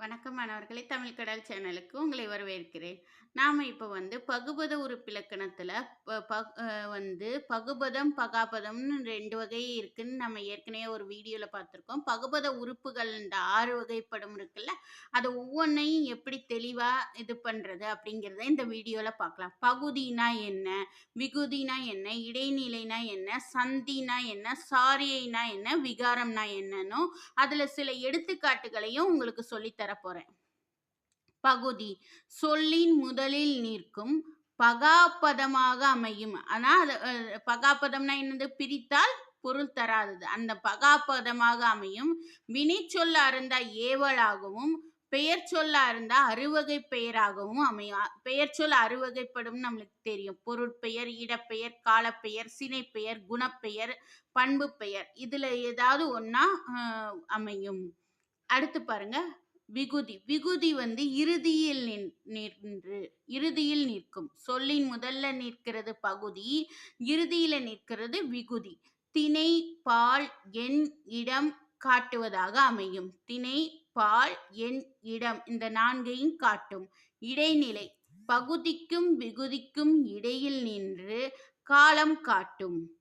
வணக்கம் மாணவர்களே தமிழ் கடல் சேனலுக்கு உங்களை வரவேற்கிறேன். நாம் இப்போ வந்து பகுபத உறுப்பிலக்கணத்தில் ப- வந்து பகுபதம் பகாபதம்னு ரெண்டு வகை இருக்குன்னு நம்ம ஏற்கனவே ஒரு வீடியோவில் பார்த்துருக்கோம். பகுபத உறுப்புகள் இந்த ஆறு வகைப்படும் இருக்குல்ல அதை ஒவ்வொன்றையும் எப்படி தெளிவாக இது பண்ணுறது அப்படிங்கிறத இந்த வீடியோவில் பார்க்கலாம். பகுதினா என்ன விகுதினா என்ன இடைநிலைனா என்ன சந்தினா என்ன சாரியைனா என்ன விகாரம்னா என்னன்னு அதில் சில எடுத்துக்காட்டுகளையும் உங்களுக்கு சொல்லித்தரேன் தரப்போறேன் பகுதி. சொல்லின் முதலில் நிற்கும் பகாப்பதமாக அமையும். ஆனா அது பகாபதம்னா பகாப்பதம்னா என்னது? பிரித்தால் பொருள் தராதது. அந்த பகாப்பதமாக அமையும். வினைச்சொல்ல அருந்தா ஏவலாகவும் பெயர் சொல்ல அருந்தா அறுவகை பெயராகவும் அமையும். பெயர் சொல் அறுவகைப்படும் நம்மளுக்கு தெரியும். பொருட்பெயர் இடப்பெயர் காலப்பெயர் சினைப்பெயர் குணப்பெயர் பண்பு பெயர் இதுல ஏதாவது ஒன்னா அமையும். அடுத்து பாருங்க. விகுதி. விகுதி வந்து இறுதியில் நின்- நின்று இறுதியில் நிற்கும். சொல்லின் முதல்ல நிற்கிறது பகுதி இறுதியில நிற்கிறது விகுதி. திணை பால் எண் இடம் காட்டுவதாக அமையும். திணை பால் எண் இடம் இந்த நான்கையும் காட்டும். இடைநிலை. பகுதிக்கும் விகுதிக்கும் இடையில் நின்று காலம் காட்டும்.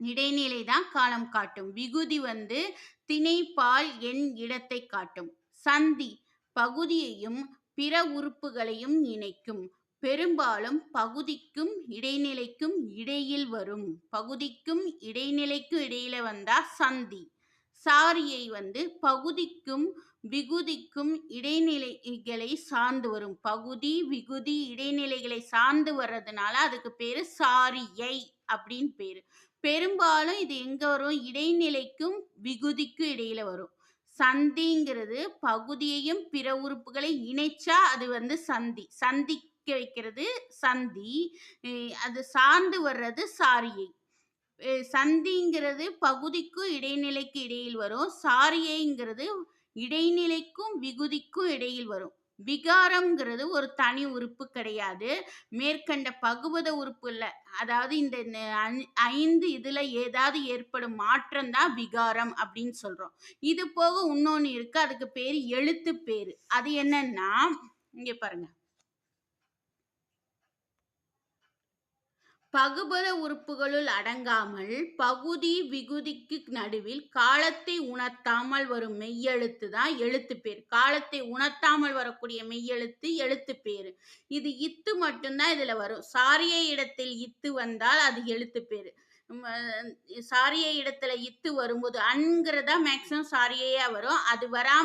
இடைநிலை தான் காலம் காட்டும். விகுதி வந்து திணைப்பால் என் எண் இடத்தை காட்டும். சந்தி பகுதியையும் பிற உறுப்புகளையும் இணைக்கும். பெரும்பாலும் பகுதிக்கும் இடைநிலைக்கும் இடையில் வரும். பகுதிக்கும் இடைநிலைக்கும் இடையில வந்தா சந்தி. சாரியை வந்து பகுதிக்கும் விகுதிக்கும் இடைநிலைகளை சார்ந்து வரும். பகுதி விகுதி இடைநிலைகளை சார்ந்து வர்றதுனால அதுக்கு பேரு சாரியை அப்படின்னு பேரு. பெரும்பாலும் இது எங்க வரும்? இடைநிலைக்கும் விகுதிக்கும் இடையில வரும். சந்திங்கிறது பகுதியையும் பிற உறுப்புகளை இணைச்சா அது வந்து சந்தி. சந்திக்க வைக்கிறது சந்தி. அது சார்ந்து வர்றது சாரியை. சந்திங்கிறது பகுதிக்கும் இடைநிலைக்கு இடையில் வரும். சாரியைங்கிறது இடைநிலைக்கும் விகுதிக்கும் இடையில் வரும். விகாரம்ங்கிறது ஒரு தனி உறுப்பு கிடையாது. மேற்கண்ட பகுபத உறுப்பு இல்லை. அதாவது இந்த ஐந்து இதில் ஏதாவது ஏற்படும் மாற்றம் தான் விகாரம் அப்படின்னு சொல்கிறோம் இது போக இன்னொன்று இருக்குது அதுக்கு பேர் எழுத்து பேர் அது என்னன்னா இங்கே பாருங்கள் பகுபத உறுப்புகளுள் அடங்காமல் பகுதி விகுதிக்கு நடுவில் காலத்தை உணர்த்தாமல் வரும் மெய்யெழுத்து தான் எழுத்து பேர் காலத்தை உணர்த்தாமல் வரக்கூடிய மெய்யெழுத்து எழுத்து பேர் இது இத்து மட்டும்தான் இதுல வரும். சாரிய இடத்தில் இத்து வந்தால் அது எழுத்து பேர் சாரிய இடத்துல இத்து வரும்போது அன்கிறதா மேக்சிமம் சாரியையா வரும். அது வராம